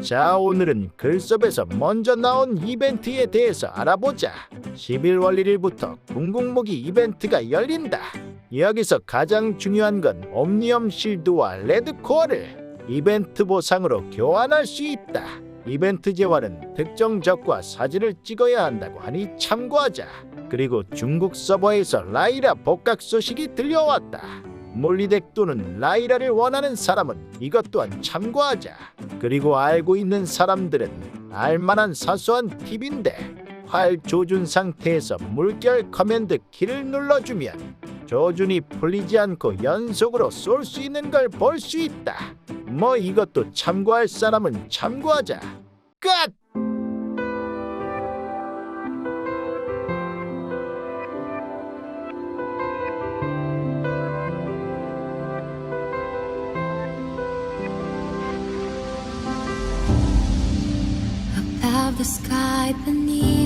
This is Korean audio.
자, 오늘은 글섭에서 먼저 나온 이벤트에 대해서 알아보자. 11월 1일부터 궁극무기 이벤트가 열린다. 여기서 가장 중요한 건 옴니엄 실드와 레드코어를 이벤트 보상으로 교환할 수 있다. 이벤트 재화는 특정 적과 사진을 찍어야 한다고 하니 참고하자. 그리고 중국 서버에서 라이라 복각 소식이 들려왔다. 몰리덱 또는 라이라를 원하는 사람은 이것 또한 참고하자. 그리고 알고 있는 사람들은 알만한 사소한 팁인데 활 조준 상태에서 물결 커맨드 키를 눌러주면 조준이 풀리지 않고 연속으로 쏠 수 있는 걸 볼 수 있다. 뭐 이것도 참고할 사람은 참고하자. 끝! The sky beneath